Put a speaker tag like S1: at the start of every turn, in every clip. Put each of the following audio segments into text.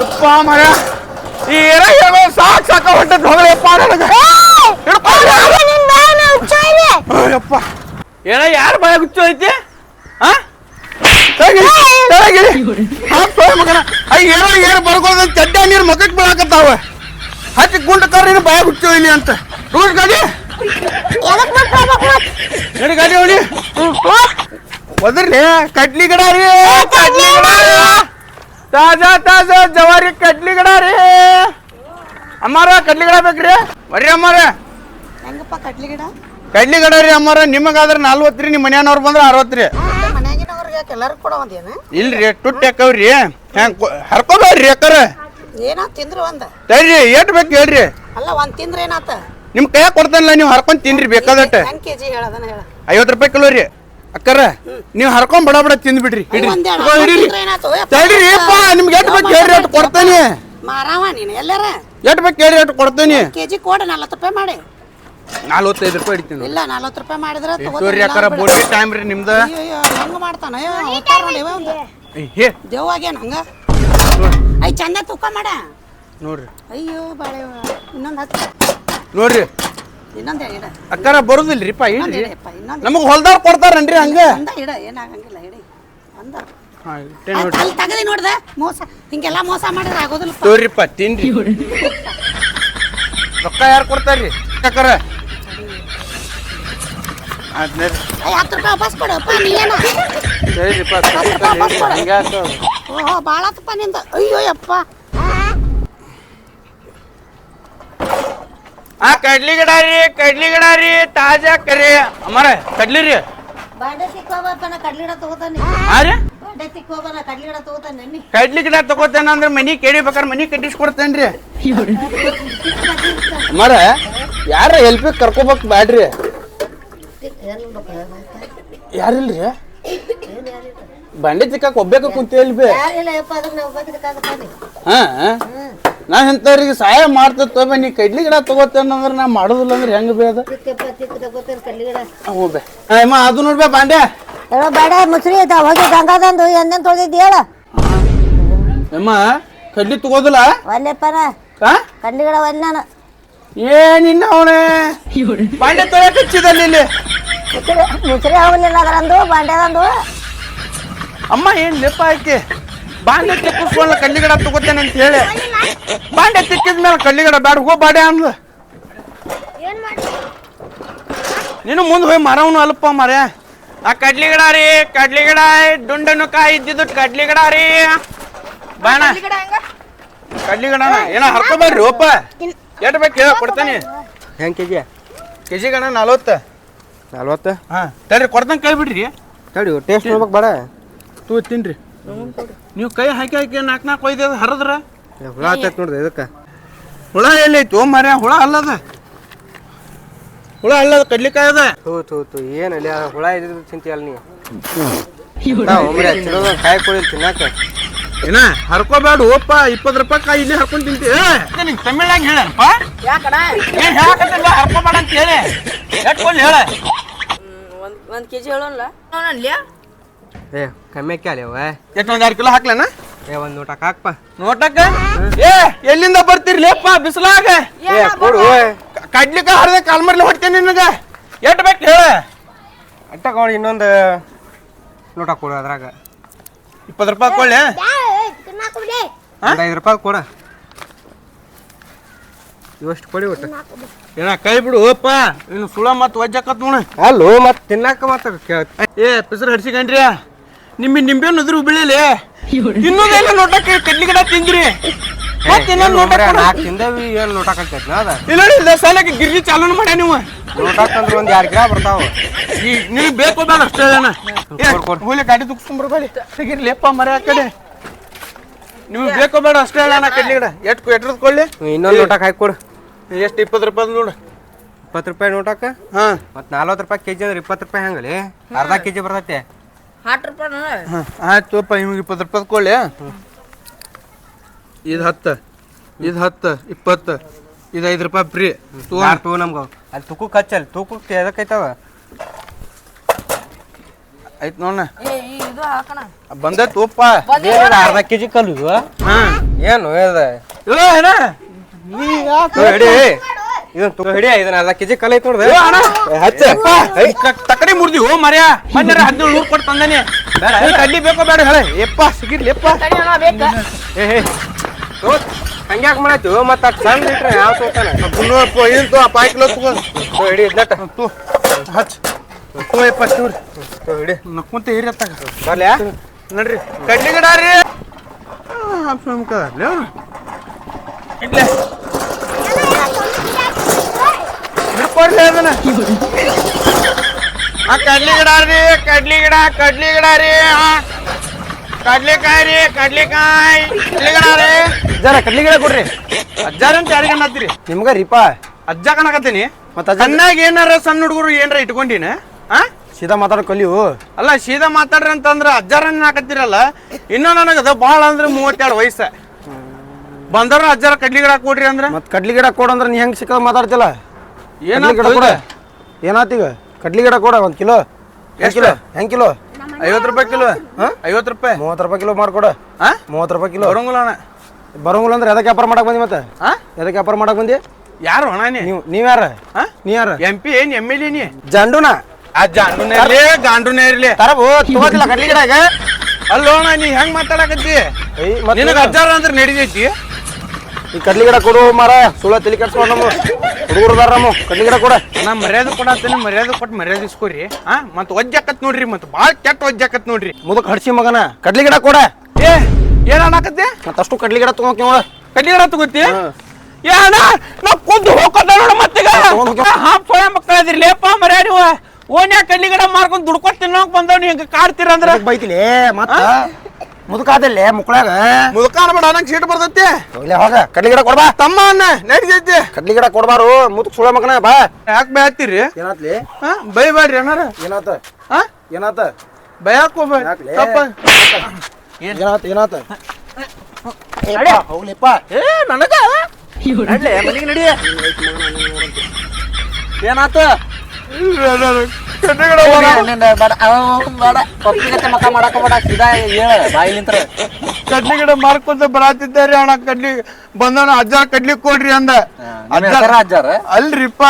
S1: ಯಪ್ಪ ಮರ ಈ ಏನೋ ಸಾಕ್ ಸಾಕ ಹೊಟ್ಟದ್ ಹೋಗ್ರಪ್ಪ ನನಗ. ಯಪ್ಪ ಏನ ಯಾರ ಗುಚ್ಚು ಐತಿ? ಹಾ ಮಗನ. ಅಯ್ಯ ಏನೋ ಏನು ಬರ್ಕೋದ ಚಡ್ಡ ನೀರು ಮಗಕ್ ಬೀಳಾಕತ್ತಾವ. ಹಚ್ಚಿ ಗುಂಡ ಕರ್ರಿ ಭಯ ಗುಚ್ಚು ಇಲ್ಲಿ ಅಂತ. ರೂಟ್ ಗಾಡಿ? ಗಾಡಿ ಹೊಡಿ? ಒದ್ರಲಿ ಕಡ್ಲಿ ಗಿಡ ರೀ. ಕಡ್ಲಿ ಗಿಡ. ತಾಜಾ ತಾಜಾ ಜವಾರಿ ಕಡ್ಲಿ ಗಿಡ ರೀ. ಅಮ್ಮಾರ ಕಡ್ಲಿ ಗಿಡ ಬೇಕ್ರಿ. ಬರ್ರಿ ಅಮ್ಮಾರ.
S2: ಹೆಂಗಪ್ಪ ಕಡ್ಲಿ ಗಿಡ?
S1: ಕಡ್ಲಿ ಗಿಡ ರೀ ಅಮ್ಮಾರ. ನಿಮಗಾದ್ರೆ ನಲ್ವತ್ತು ರೀ ನಿಮ್ಮ ಮನ್ಯಾನವ್ರು ಬಂದ್ರೆ ಅರವತ್ತು ರೀ.
S2: ಮನ್ಯಾಗಿನವ್ರಿಗೆ ಎಲ್ಲರೂ ಕೊಡೋದೇನು
S1: ಇಲ್ರಿ ತುಟ್ಟಿ ಹಾಕವ್ರಿ. ಹೆಂಗ್ ಹರ್ಕೋಬೇಡ್ರಿ ಯಾಕಾರ
S2: ಏನೋ ತಿಂದ್ರು ಒಂದ?
S1: ತಡ್ರಿ ಏಟ್ ಬೇಕು ಹೇಳ್ರಿ.
S2: ಅಲ್ಲ ಒಂದ್ ತಿಂದ್ರೆ ಏನಾತ?
S1: ನಿಮ್ ಕೈಯಾಗ ಕೊಡ್ತಾನಲ್ಲ ನೀವು ಹರ್ಕೊಂಡ್ ತಿನ್ರಿ ಬೇಕಾದಟ್ಟ.
S2: ಹೆಂಗ್ ಕೆಜಿ ಹೇಳದನ ಹೇಳ.
S1: ಐವತ್ತು ರೂಪಾಯಿ ಕಿಲೋ ರೀ. ಅಕ್ಕಾರ ನೀವು ಹರ್ಕೊಂಡ್ ಬಡ ಬಡ ತಿಂದ್ ಬಿಡ್ರಿ. ಹಿಡ್ರಿ? ತಡೀರಿ ಅಪ್ಪ ನಿಮ್ಗೆ ಎಟ್ ಬೇಕು ಹೇಳ್ರಿ ಅಟ್ ಕೊಡ್ತೇನೆ.
S2: ಮಾರಾವ ನೀನು ಎಲ್ಲಾರ?
S1: ಎಟ್ ಬೇಕು ಹೇಳ್ರಿ ಅಟ್ ಕೊಡ್ತೇನೆ.
S2: ಕೆಜಿ ಕೊಡ ನಲ್ವತ್ತು ರೂಪಾಯಿ ಮಾಡಿ.
S1: ನಲ್ವತ್ತೈದು ರೂಪಾಯಿ ಇಡ್ತೀನಿ
S2: ಇಲ್ಲ ನಲ್ವತ್ತು ರೂಪಾಯಿ ಮಾಡಿದ್ರೆ
S1: ತಗೋರಿ ಅಕ್ಕರ ಬೋಟಿ ಟೈಮ್ ರೀ ನಿಮ್ದು.
S2: ಅಯ್ಯೋ ಹಂಗ ಮಾಡ್ತಾನ? ದೇವಾಗ್ಯಾನ ಹಂಗ? ಐ ಚಂದ ತೂಕ ಮಾಡ.
S1: ನೋಡ್ರಿ.
S2: ಅಯ್ಯೋ ಬಾಳೆ ಇನ್ನೊಂದು ಹತ್ತು.
S1: ನೋಡ್ರಿ.
S2: ಇನ್ನೊಂದು ಇಡ.
S1: ಅಕ್ಕಾರ ಬರುದಿಲ್ರಿಪ್ಪ
S2: ಇನ್ನೊಂದು
S1: ಇಡ್ರಿ.
S2: ಇಡಪ್ಪ ಇನ್ನೊಂದು
S1: ನಮಗ್ ಹೊಲ್ದಾಗ ಕೊಡ್ತಾರನ್ರಿ ಹಂಗ?
S2: ಒಂದ ಇಡ ಏನಾಗಂಗಿಲ್ಲ ಇಡಿ. ಒಂದ. ಅಲ್ಲಿ ತಗದಿ ನೋಡ್ದೆ ಮೋಸ ಹಿಂಗೆಲ್ಲ ಮೋಸ ಮಾಡಿದ್ರೆ ಆಗೋದಿಲ್ಲ
S1: ತೋರಿಪ್ಪ ತಿನ್ರಿ. ರೊಕ್ಕ ಯಾರು ಕೊಡ್ತಾರ್ರಿ? ಅಕ್ಕಾರ?
S2: ಹತ್ತು ರೂಪಾಯಿ ವಾಪಸ್ ಕೊಡಪ್ಪ ನೀನು
S1: ಏನು?
S2: ಹತ್ತು ರೂಪಾಯಿ ವಾಪಸ್ ಕೊಡು. ಓಹೋ ಭಾಳ ಆತಪ್ಪ ನಿಂದ. ಅಯ್ಯೋ ಯಪ್ಪ.
S1: ಆ ಕಡ್ಲಿ ಗಿಡ ರೀ ಕಡ್ಲಿ ಗಿಡ ರೀ ತಾಜಾ ಕರಿ. ಅಮ್ಮ ಕಡ್ಲಿ ರೀ.
S2: ಬಾಂಡೆ ಕಡ್ಲಿ ಗಿಡ ತಗೋತಾನೆ.
S1: ಆ ರೀ?
S2: ಬಾಂಡೆ ಕಡ್ಲಿ ಗಿಡ ತಗೋತಾನೆ ನೆನ್ನಿ.
S1: ಕಡ್ಲಿ ಗಿಡ ತಗೋತೇನ ಅಂದ್ರೆ ಮನಿ ಕೇಳಿಬೇಕಾರೆ ಮನಿ ಕಟ್ಟಿಸ್ಕೊಡ್ತೇನ್ರಿ ಅಮ್ಮರ ಯಾರ ಹೆಲ್ಪ್ ಕರ್ಕೋಬೇಕು ಬ್ಯಾಡ್ರಿ. ಯಾರಿಲ್ರಿ? ಬಂಡೆ ತಿಕ್ಕಾಕ ಒಬ್ಬೇಕ ಕುಂತೇಳಿ ಬಿ
S2: ಯಾರಿಲ್ಲ ಯಪ್ಪ ಅದಕ್ಕೆ ನಾವು ಬಗ್ಗದಕ್ಕಾಗತ್ತಾನೆ
S1: ಹಾ ನಾ ಇಂಥವ್ರಿಗೆ ಸಹಾಯ ಮಾಡ್ತೇವೆ ನೀ ಕಡ್ಲಿ ಗಿಡ ತಗೋತೇನೆ ಅಂದ್ರೆ ನಾ ಮಾಡೋದಿಲ್ಲ ಅಂದ್ರೆ ಹೆಂಗ್ ಬೇ ಅದು? ಹ್ಞೂ ಬೇ. ಅಮ್ಮ ಅದು ನೋಡ್ಬೇ ಬಾಂಡೆ
S2: ಬೇಡ ಮುಸ್ರಿ ಐತ ಹೋಗಿ ಗಂಗಾದಂದು ಎಂದೆಂದು ತೊಳೆದಿದ್ದು ಹೇಳ.
S1: ಅಮ್ಮ ಕಡ್ಲಿ ತಗೋದಿಲ್ಲ?
S2: ಒಲ್ಲೆಪ್ಪನ.
S1: ಹಾ?
S2: ಕಡ್ಲಿ ಗಿಡ ಒಲ್ಲೆ ನಾನು.
S1: ಏನಿನ್ನ ಅವನೇ. ಬಾಂಡೆ ತೊಳೆಯಕ್ಕೆ ಹಚ್ಚಿದಲ್ಲಿ ಇಲ್ಲಿ
S2: ಮುಸ್ರಿ ಹೋಗಲಿಲ್ಲ ಅದರಂದು ಬಾಂಡೆದಂದು
S1: ಅಮ್ಮ ಏನ್ ಲೆಪ್ಪ ಆಯ್ಕೆ ಬಾಂಡೆ ತಿಕ್ಕಿಸ್ಕೊಂಡ್ಲ ಕಡ್ಲಿ ಗಿಡ ತಗೋತೇನೆ ಅಂತ ಹೇಳಿ. ಬಾಂಡೆ ತಿಕ್ಕಿದ ಮೇಲೆ ಕಡ್ಲಿ ಗಿಡ ಬ್ಯಾಡ ಹೋ ಬಾಡೆ ಅಂದ್ಲು ನೀನು ಮುಂದೆ ಹೋಗಿ ಮರವನು ಅಲ್ಪ ಮರ. ಆ ಕಡ್ಲಿ ಗಿಡ ರೀ ಕಡ್ಲಿಗಡ ಗಿಡ ಡುಂಡನು ಕಾಯಿ ಇದ್ದಿದ್ದು ಕಡ್ಲಿಗಡ ರೀ. ಬಾಣ. ಕಡ್ಲಿ ಗಿಡ ಏನ ಹರ್ಕೊಬಾರ್ರಿ ಒಪ್ಪ. ಎಟ್ ಬೇಕು ಹೇಳ ಕೊಡ್ತೇನೆ.
S3: ಹೆಂಗೆ ಕೆ ಜಿ
S1: ಕೆ ಜಿ ಗಣ ನಲ್ವತ್ತು.
S3: ನಲ್ವತ್ತು?
S1: ಹಾಂ ತಡ್ರಿ ಕೊಡ್ತಂಗೆ ಕೈ ಬಿಡ್ರಿ
S3: ತಡಿ ಟೇಸ್ಟ್ ನೋಡ್ಬೇಕು ಬೇಡ.
S1: ತೂ ತಿನ್ರಿ. ನೀವು ಕೈ ಹಾಕಿ ಹಾಕಿ ನಾಲ್ಕು ನಾಲ್ಕು ಒಯ್ದು ಹರದ್ರ?
S3: ಹುಳ ಆತೈತೆ ನೋಡ್ರಿ ಇದಕ್ಕೆ?
S1: ಹುಳ ಎಲ್ಲೈತು ಮರ್ಯ ಹುಳ ಅಲ್ಲದ. ಹುಳ ಅಲ್ಲದ ಕಡ್ಲಿಕಾಯಿ ಅದ.
S3: ತೂ ತೂ ತೂ ಏನು ಅಲ್ಲಿ ಆ ಹುಳ ಇದ್ದಿದ್ದು ತಿಂತೀಯಲ್ಲ ನೀ? ಕಾಯಿ ಕೊಡಿ ತಿನ್ನಾಕ.
S1: ಏನ ಹರ್ಕೋಬೇಡ ಓಪ್ಪ ಇಪ್ಪತ್ತು ರೂಪಾಯಿ ಕಾಯಿ ಇಲ್ಲಿ ಹರ್ಕೊಂಡು ತಿಂತಿ. ನಿಂಗೆ ತಮಿಳ್ನಾಗ ಹೇಳಪ್ಪ
S2: ಯಾಕಡ
S1: ಏನ್ ಹೇಳಕತ್ತಿಲ್ಲ ಹರ್ಕೋಬೇಡ ಅಂತ ಹೇಳಿ. ಎಟ್ಕೊಳ್ಳಿ ಹೇಳ.
S2: ಒಂದು ಒಂದು ಕೆ ಜಿ ಹೇಳೋಲ್ಲ
S3: ಏ ಕಮ್ಮಿ ಅವ
S1: ಎಷ್ಟು ಒಂದು ಎರಡು ಕಿಲೋ ಹಾಕ್ಲೇನ
S3: ಏ ಒಂದು ನೋಟಕ್ಕೆ ಹಾಕ್ಪ.
S1: ನೋಟಕ್ಕ? ಏ ಎಲ್ಲಿಂದ ಬರ್ತಿರ್ಲಿಪ್ಪ ಬಿಸಿಲಾಗ?
S3: ಏ ಕೊಡು
S1: ಕಡ್ಲಿಕಾಯಿ ಹರಿದ ಕಾಲ್ಮರ್ಲಿ ಹೊಡ್ತೇನೆ ನಿನಗೆ. ಎಷ್ಟು ಬೇಕು ಹೇಳ.
S3: ಅಟ್ಟ ಕೊಡಿ ಇನ್ನೊಂದು ನೋಟ ಕೊಡು ಅದ್ರಾಗ.
S1: ಇಪ್ಪತ್ತು ರೂಪಾಯಿ ಕೊಳ್ಳಿ
S3: ಒಂದು ಐದು ರೂಪಾಯಿ ಕೊಡ. ಇವಷ್ಟು ಕೊಡಿ ಒಟ್ಟು.
S1: ಏನ ಕೈ ಬಿಡು ಓಪ್ಪ. ಇನ್ನು ಸುಳ ಮತ್ತೆ ವಜ್ಜಾಕತ್ ನೋಡ.
S3: ಅಲ್ಲೋ ಮತ್ತೆ ತಿನ್ನಾಕ ಮಾತ್ರ
S1: ಏ ಪಿಸರ್ ಹಡ್ಸಿಕಂಡ್ರಿ ನಿಮ್ಮಿ ನಿಂಬೆ ಉದುರು ಬೀಳಲಿ ಇನ್ನೊಂದೆಲ್ಲ ನೋಟಕ್ಕೆ ಕಡ್ಲಿ ಗಿಡ ತಿಂದ್ರಿ. ಮತ್ತೆ ಇನ್ನೊಂದು ನೋಟ
S3: ನಾಲ್ಕು ತಿಂದವಿ ಏನು ನೋಟಕ್ಕೆ ಆಗ್ತೈತಿ ಅದ
S1: ಇಲ್ಲ ಇಲ್ಲ ಸಾಲಕ್ಕೆ ಗಿರ್ಜಿ ಚಾಲೂ ಮಾಡ್ಯ ನೀವು
S3: ನೋಟಕ್ಕಂದ್ರೆ ಒಂದು ಎರಡು ಗಿಡ ಬರ್ತಾವ.
S1: ಈ ನಿನಗೆ ಬೇಕು ಬೇಡ ಅಷ್ಟೇ
S3: ಕೊಡ್.
S1: ಹೋಗ್ಲಿ ಗಾಡಿ ತುಕ್ಸ್ಕೊಂಡ್ಬರ್ಬೇಡಿ ತೆಗಿರ್ಲಿಪ್ಪ ಮರ ಆ ಕಡೆ. ನಿಮ್ಗೆ ಬೇಕು ಬೇಡ ಅಷ್ಟೇ ಅಣ್ಣ ಕಡ್ಲಿ ಗಿಡ. ಎಷ್ಟು ಎಟ್ರದ್ ಕೊಳ್ಳಿ
S3: ಇನ್ನೊಂದು ನೋಟಕ್ಕೆ ಹಾಕಿ ಕೊಡು.
S1: ಎಷ್ಟು ಇಪ್ಪತ್ತು ರೂಪಾಯಿ ನೋಡು.
S3: ಇಪ್ಪತ್ತು ರೂಪಾಯಿ ನೋಟಕ್ಕೆ?
S1: ಹಾಂ.
S3: ಮತ್ತು ನಲ್ವತ್ತು ರೂಪಾಯಿ ಕೆ ಜಿ ಅಂದ್ರೆ ಇಪ್ಪತ್ತು ರೂಪಾಯಿ ಹಂಗಲಿ? ಅರ್ಧ ಕೆ ಜಿ ಬರ್ತೈತೆ.
S2: ಹತ್ತು ರೂಪಾಯಿ
S1: ಹಾಂ ಆಯ್ತು ಅಪ್ಪ ನಿಮ್ಗೆ ಇಪ್ಪತ್ತು ರೂಪಾಯಿ ಕೊಳ್ಳಿ ಇದು ಹತ್ತು ಇದು ಹತ್ತು ಇಪ್ಪತ್ತು ಇದು ಐದು ರೂಪಾಯಿ ಫ್ರೀ
S3: ತೂ. ತಗೋ ನಮ್ಗೆ. ಅಲ್ಲಿ ತುಕ್ಕು ಹಚ್ಚಲ್ಲಿ ತೂಕಕ್ಕೆ ಎದಕ್ಕೈತವ
S1: ಆಯ್ತು ನೋಡ
S2: ಏ ಇದು ಹಾಕೋಣ.
S1: ಬಂದೈತು ಒಪ್ಪ
S3: ಅರ್ಧ ಕೆ ಜಿ ಕಲ್ಲು
S1: ಹಾಂ.
S3: ಏನು ಇದು
S1: ಏನ
S3: ಹಿಡಿ. ಇದನ್ನ ತಗೋ ಹಿಡಿ ಇದನ್ನ ಅರ್ಧ ಕೆಜಿ ಕಲ್ ಐತ್ ನೋಡ್ದೆ
S1: ಅಣ್ಣ.
S3: ಹಚ್ಚ.
S1: ತಕಡಿ ಮುರ್ದಿ ಓ ಮರ್ಯ. ಮನ್ಯಾರ ಹದಿನೇಳು ನೂರು ಕೊಟ್ಟು ತಂದಾನೆ. ಬೇಡ ಕಡ್ಲಿ ಬೇಕೋ ಬೇಡ ಹೇಳ. ಎಪ್ಪ ಸಿಗಿರ್ಲಿ ಎಪ್ಪ.
S3: ಏ ಹೇ ಹಂಗ್ಯಾಕ್ ಮಾಡಾಯ್ತು? ಮತ್ತ ಸಣ್ಣ ಇಟ್ರೆ ಯಾವ ತಗೋತಾನ
S1: ಇದು ಪಾಯ್ ಕಿಲೋ ತಗೋ.
S3: ತಗೋ ಹಿಡಿ ಇದ್ನಟ
S1: ತೋ. ಹಚ್. ತೋ ಎಪ್ಪ ಚೂರಿ.
S3: ತಗೋ ಹಿಡಿ.
S1: ನಕ್ಕೊಂತ ಹಿರಿಯತ್ತಾಗ
S3: ಬರ್ಲ್ಯಾ?
S1: ನಡ್ರಿ. ಕಡ್ಲಿ ಗಿಡ ರೀ. ಇಡ್ಲೆ ಹಿಡ್ಕೊಡ್ಲಿ ಅದನ್ನ. ಆ ಕಡ್ಲಿ ಗಿಡ ರೀ ಕಡ್ಲಿ ಗಿಡ ಕಡ್ಲಿ ಗಿಡ ರೀ. ಕಡ್ಲಿಕಾಯಿ ರೀ ಕಡ್ಲಿಕಾಯಿ. ಕಡ್ಲಿ ಗಿಡ ರೀ.
S3: ಜರ ಕಡ್ಲಿ ಗಿಡ ಕೊಡ್ರಿ.
S1: ಅಜ್ಜಾರ ಅಂತ ಯಾರಿಗೆ ಅನ್ನತ್ತೀರಿ?
S3: ನಿಮ್ಗ ರೀಪ.
S1: ಅಜ್ಜ ಕಣಕತ್ತೀನಿ.
S3: ಮತ್ತೆ
S1: ಚೆನ್ನಾಗಿ ಏನಾರ ಸಣ್ಣ ಹುಡುಗರು ಏನಾರ ಇಟ್ಕೊಂಡಿನ? ಆ?
S3: ಸೀದಾ ಮಾತಾಡ ಕಲಿಯು.
S1: ಅಲ್ಲ ಸೀದಾ ಮಾತಾಡ್ರಿ ಅಂತಂದ್ರ ಅಜ್ಜಾರನ್ನ ಹಾಕತ್ತಿರಲ್ಲ? ಇನ್ನೂ ನನಗದ ಭಾಳ ಅಂದ್ರೆ ಮೂವತ್ತೆರಡು ವಯಸ್ಸ. ಬಂದವ್ರ ಅಜ್ಜಾರ ಕಡ್ಲಿ ಗಿಡ ಕೊಡ್ರಿ ಅಂದ್ರೆ?
S3: ಮತ್ತೆ ಕಡ್ಲಿ ಗಿಡ ಕೊಡಂದ್ರೆ ಅಂದ್ರ ನೀ ಹೆಂಗ್ ಸಿಕ್ಕ ಮಾತಾಡ್ತಿಲ್ಲ? ಕಡ್ಲಿ ಗಿಡ ಕೊಡ. ಏನಾತೀಗ? ಕಡ್ಲಿ ಗಿಡ ಕೊಡ ಒಂದ್ ಕಿಲೋ. ಹೆಂಗ್
S1: ಎಷ್ಟು?
S3: ಕಿಲೋ? ಹೆಂಗ್ ಕಿಲೋ?
S1: ಐವತ್ತು ರೂಪಾಯಿ ಕಿಲೋ. ಐವತ್ತು ರೂಪಾಯಿ.
S3: ಮೂವತ್ತು ರೂಪಾಯಿ ಕಿಲೋ ಮಾಡ್ಕೊಡ.
S1: ಆ?
S3: ಮೂವತ್ತು ರೂಪಾಯಿ ಕಿಲೋ.
S1: ಬರಂಗಿಲ್ಲ ಅಣ್ಣ.
S3: ಬರೋಂಗಿಲ್ಲ ಅಂದ್ರೆ ಎದಕ್ಕೆ ವ್ಯಾಪಾರ ಮಾಡಕ್ ಬಂದಿ ಮತ್ತೆ?
S1: ಆ?
S3: ಎದಕ್ಕೆ ವ್ಯಾಪಾರ ಮಾಡಕ್ ಬಂದಿ?
S1: ಯಾರು ಅಣ್ಣ ನೀ?
S3: ನೀವು ನೀವ್ ಯಾರ? ನೀ ಯಾರ?
S1: ಎಂ ಪಿ ಏನ್ ಎಂ ಎಲ್ ಎ ನೀ?
S3: ಜಂಡುನ?
S1: ಆ ಜಾಂಡುನೇ ಇರ್ಲಿ ಗಾಂಡುನೇ ಇರ್ಲಿ.
S3: ತರಬು ತಗೋತಿಲ್ಲ ಕಡ್ಲಿ ಗಿಡಾಗ ಅಲ್ಲೋಣ
S1: ಅಲ್ಲೋ ನೀ ಹೆಂಗ್ ಮಾತಾಡಕತ್ತಿ?
S3: ಏಯ್ ಮತ್ತೆ
S1: ನಿನಗ ಅಜ್ಜಾರ ಅಂದ್ರೆ ನಡಿತೈತಿ?
S3: ಈ ಕಡ್ಲಿ ಗಿಡ ಕೊಡು ಮಾರ ಸುಳ್ಳ ತಲೆ ಕೆಡ್ಸ್ಕೊಂಡ್ ನಮ್ಮ. ಹುಡುಗರು ನಮ್ಮ. ಕಡ್ಲಿ ಗಿಡ ಕೊಡ.
S1: ನಾ ಮರ್ಯಾದೆ ಕೊಡತ್ತೀನಿ ಮರ್ಯಾದ ಕೊಟ್ಟು ಮರ್ಯಾದೆ ಇಸ್ಕೊರಿ. ಆ ಮತ್ ಒಜ್ಜಾಕತ್ ನೋಡ್ರಿ ಮತ್ತೆ ಬಾಳ್ ಕೆಟ್ಟ ಒಜ್ಜಾಕತ್ ನೋಡ್ರಿ.
S3: ಮುದಕ್ ಹಡ್ಸಿ ಮಗನ. ಕಡ್ಲಿ ಗಿಡ ಕೊಡ.
S1: ಏ ಏನ್ ಮತ್ತೆ
S3: ಅಷ್ಟು ಕಡ್ಲಿ ಗಿಡ ತಗೋಕ್ ನೋಡ.
S1: ಕಡ್ಲಿ ಗಿಡ ತಗೋತಿ? ಏ ಅಣ್ಣ ನಾ ಕುದ್ದು ಹೋಗ್ಕೊಂಡ ನೋಡ ಮತ್ತೀಗ
S3: ಹೋಗ್ಯಾ?
S1: ಹಾ ಪೋಯ ಮಕ್ಕಳ ಅದಿರಿ ಲೇಪ ಮರ್ಯಾ ನೀವು ಓನ್ಯಾ ಕಡ್ಲಿ ಗಿಡ ಮಾರ್ಕೊಂಡ್ ದುಡ್ಕೊತ್ ತಿನ್ನೋಕ್ ಬಂದವ್ ಹಿಂಗ ಕಾಡ್ತೀರ ಅಂದ್ರೆ
S3: ಬೈತಿಲಿ ಮತ್ತ? ಮುದುಕಾದಲ್ಲಿ ಮುಕ್ಕಳಾಗ.
S1: ಮುದುಕಾನ ಬೇಡ ನಂಗೆ ಸೀಟ್ ಬರ್ತೈತಿ.
S3: ಹೋಗ್ಲಿ ಹೋಗ ಕಡ್ಲಿ ಗಿಡ ಕೊಡ್ಬಾ.
S1: ತಮ್ಮ ಅನ್ನ ನಡಿತೈತಿ.
S3: ಕಡ್ಲಿ ಗಿಡ ಕೊಡ್ಬಾರು ಮುದುಕ್ ಸುಳ ಮಗನ ಬಾ.
S1: ಯಾಕೆ ಬೈತೀರಿ
S3: ಏನಾತ್ಲಿ?
S1: ಬೈ ಬೈಬೇಡ್ರಿ ಅಣ್ಣಾರ.
S3: ಏನಾತ?
S1: ಹಾ?
S3: ಏನಾತ?
S1: ಬೈ
S3: ಯಾಕ್ಲೆ?
S1: ತಪ್ಪ.
S3: ಏನಾತ ಏನಾತ? ಹೋಗ್ಲಿಪ್ಪ
S1: ಏ ನನಗ? ನಡ್ಲೆ ಮನೆಗೆ ನಡಿ
S4: ಏನಾತ
S1: ಕಡ್ಲಿ ಗಿಡ ಮಾರ-
S4: ಮಕ್ಕ ಮಾಡಕ ಬೇಡ. ಸೀದಾ ಹೇಳ
S1: ಕಡ್ಲಿ ಗಿಡ ಮಾರ್ಕೊಂತ ಬರಾತಿದ್ದಾರೆ ಅಣ್ಣ. ಕಡ್ಲಿ ಬಂದವನ ಅಜ್ಜ ಕಡ್ಲಿ ಕೊಡ್ರಿ ಅಂದ.
S4: ಅಜ್ಜಾರ ಅಜ್ಜಾರ
S1: ಅಲ್ರಿಪ್ಪ.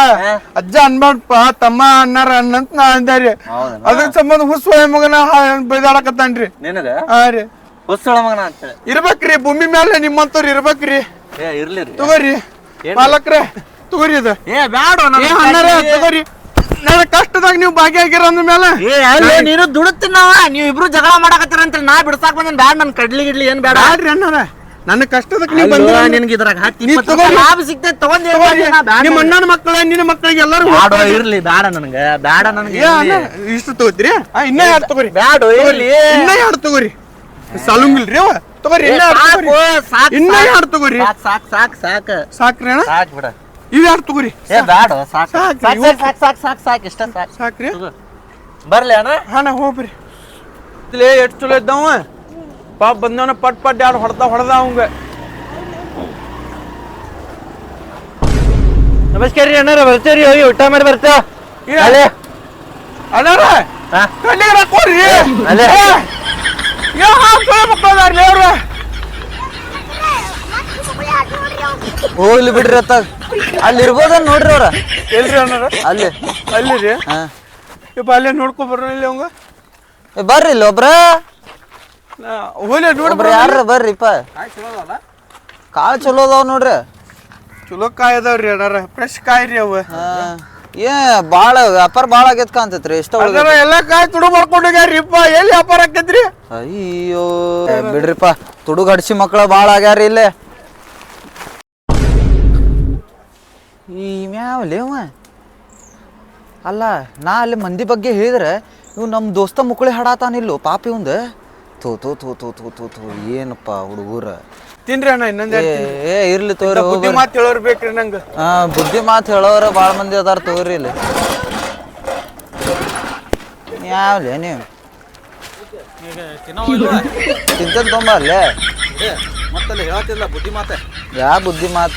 S1: ಅಜ್ಜ ಅನ್ಬಾರ್ದಪ್ಪ. ತಮ್ಮ ಅಣ್ಣಾರ ಅಣ್ಣಂತ ನಾ ಅಂದಾರಿ.
S4: ಅದಕ್ಕೆ
S1: ಅದ್ರ ಸಂಬಂಧ ಹುಸ್ವ ಮಗನ ಬೈದಾಡಕತ್ತಾನ್ರಿ.
S4: ನಿನಗ?
S1: ಹಾ ರೀ.
S4: ಹುಸ್ಸಳ ಮಗನ ಅಂತ
S1: ಇರ್ಬೇಕ್ರಿ ಭೂಮಿ ಮೇಲೆ ನಿಮ್ಮಂತವ್ರು ಇರ್ಬೇಕ್ರಿ.
S4: ಏ ಇರ್ಲಿ
S1: ತಗೋರಿ. ಪಾಲಕ್ರೆ ತಗೋರಿ ಇದು.
S4: ಏ ಬ್ಯಾಡ
S1: ತಗೋರಿ. ನನ್ನ ಕಷ್ಟದಾಗ ನೀವು ಭಾಗಿಯಾಗಿರ ಅಂದ ಮೇಲೆ?
S4: ಏ ಅಲ್ಲಿ ನೀನು ದುಡುತ್ತಿನವ ನೀವ್ ಇಬ್ರು ಜಗಳ ಮಾಡಕತ್ತೀರ ಅಂತ ನಾ ಬಿಡ್ಸಾಕ್ ಬಂದ್ ಬ್ಯಾಡ ನನ್ ಕಡ್ಲಿ ಗಿಡ್ಲಿ ಏನ್ ಬೇಡ
S1: ಬ್ಯಾಡ್ರಿ ಅಣ್ಣಾರ. ನನ್ನ ಕಷ್ಟದಕ್ಕೆ ನೀವು ಬಂದ
S4: ನಿನಗೆ ಇದ್ರಾಗ ಲಾಭ ತಗೊಂಡ್. ಮಾಡ್ಲಿ
S1: ನಿಮ್ಮ ಅಣ್ಣನ ಮಕ್ಕಳ ನಿನ್ನ ಮಕ್ಕಳಿಗೆ ಎಲ್ಲರೂ
S4: ಮಾಡೋ ಇರ್ಲಿ ಬ್ಯಾಡ ನನಗೆ ಬ್ಯಾಡ ನನಗೆ
S1: ಅಣ್ಣ, ಇಷ್ಟು ತಗೋದ್ರಿ ಆ, ಇನ್ನ ಯಾರು ತಗೋರಿ.
S4: ಬ್ಯಾಡ ಇರ್ಲಿ.
S1: ಇನ್ನ ಯಾರು ತಗೋರಿ. ಸಲುಂಗಿಲ್ರಿ ಅವ. ತಗೋರಿ ಇನ್ನ ಯಾರು ತಗೋರಿ.
S4: ಸಾಕ್ ಸಾಕ್. ಸಾಕ್
S1: ಸಾಕ್ರಿ
S4: ಸಾಕ್ ಬಿಡ.
S1: ಇವ್ ಯಾರು ತಗೋರಿ?
S4: ಏ ಬ್ಯಾಡ ಸಾಕ್.
S1: ಸಾಕ್,
S4: ಸಾಕ್ ಸಾಕ್ ಸಾಕ್ ಸಾಕ್ ಸಾಕ್ ಇಷ್ಟ ಸಾಕ್.
S1: ಸಾಕ್ರಿ.
S4: ಬರ್ಲಿ ಅಣ್ಣ.
S1: ಹಣ ಹೋಗ್ರಿ ಇಲ್ಲೇ ಎಷ್ಟು ಚಲೋ ಇದ್ದವ ಪಾಪ ಬಂದವನ ಪಟ್ ಪಟ್ ಯಾರು ಹೊಡೆದ ಹೊಡೆದ ಅವಂಗ.
S4: ನಮಸ್ಕಾರ ರೀ ಅಣ್ಣಾರ ಬರ್ತೀರಿ ಹೋಗಿ ಊಟ ಮಾಡಿ ಬರ್ತೀವ.
S1: ಅಲ್ಲೇ. ಅಣ್ಣಾರ
S4: ಹಾ?
S1: ಕಲ್ಲಿಗರ ಕೊಡ್ರಿ
S4: ಅಲ್ಲೇ.
S1: ಯಾ ಹಾಕ್ಕೊಳ್ಳೋ ಮಕ್ಕಳದಾರ್ಲಿ ಅವ್ರು?
S4: ಹೋಗ್ಲಿ ಬಿಡ್ರಿ ಅತ್ತ. ಅಲ್ಲಿ ಇರ್ಬೋದ ನೋಡ್ರಿ ಅವ್ರ.
S1: ಎಲ್ರಿ ಅಣ್ಣಾರ
S4: ಅಲ್ಲಿ.
S1: ಅಲ್ಲಿ ರೀ
S4: ಹಾ.
S1: ಇಪ್ಪ ಅಲ್ಲೇ ನೋಡ್ಕೊ ಬರ್ರಿ ಇಲ್ಲಿ ಅವಂಗ.
S4: ಏ, ಬರ್ರಿ ಇಲ್ಲಿ ಒಬ್ರ.
S1: ಹೋಲಿ ನೋಡಿ
S4: ಒಬ್ರ ಯಾರ ಬರ್ರಿಪ್ಪ ಕಾಳು ಚಲೋ ಅದಾವ ನೋಡ್ರಿ.
S1: ಚಲೋ ಕಾಯಿ ಅದಾವ್ರಿ ಅಣ್ಣಾರ. ಫ್ರೆಶ್ ಕಾಯಿ ರೀ ಅವ.
S4: ಹಾ. ಏ ಬಾಳ ವ್ಯಾಪಾರ ಬಾಳ ಆಗೈತ್ ಕಾಂತೈತ್ರಿ ಇಷ್ಟ
S1: ಅದರ ಎಲ್ಲ ಕಾಯಿ ತುಡು ಮಾಡ್ಕೊಂಡೋಗ್ಯಾರಿಪ್ಪ ಎಲ್ಲಿ ವ್ಯಾಪಾರ ಆಕೈತ್ರಿ?
S4: ಅಯ್ಯೋ ಬಿಡ್ರಿಪ್ಪ ತುಡುಗಡ್ಸಿ ಮಕ್ಳ ಬಾಳ ಆಗ್ಯಾರ ಇಲ್ಲೇ. ಈ ಮ್ಯಾವಲೆ ಅವ? ಅಲ್ಲ ನಾ ಅಲ್ಲಿ ಮಂದಿ ಬಗ್ಗೆ ಹೇಳಿದ್ರೆ ಇವ್ ನಮ್ಮ ದೋಸ್ತ ಮುಕ್ಕಳಿ ಹಾಡಾತಾನಿಲ್ಲೋ ಪಾಪ ಇವಂದ ತೋ ತೋ ತೋ ತೋ ತೋ ತೋ ತೋ ಏನಪ್ಪ ಹುಡುಗರ?
S1: ತಿನ್ರಿ ಅಣ್ಣ ಇನ್ನೊಂದ್
S4: ಏ ಏ, ಇರ್ಲಿ ತೋರಿ
S1: ಬುದ್ಧಿ ಮಾತು ಹೇಳೋರು ಬೇಕ್ರಿ ನಂಗೆ.
S4: ಹಾ ಬುದ್ಧಿ ಮಾತು ಹೇಳೋರ ಭಾಳ ಮಂದಿ ಅದಾರ ತೋರಿ ಇಲ್ಲಿ. ಯಾವ್ಲೆ ನೀವು. ತಿಂತದ್ ತೊಂಬ ಅಲ್ಲೇ?
S3: ಮತ್ತಲ್ಲಿ ಹೇಳ್ತಿಲ್ಲ ಬುದ್ಧಿ ಮಾತೆ.
S4: ಯಾ ಬುದ್ಧಿ ಮಾತ?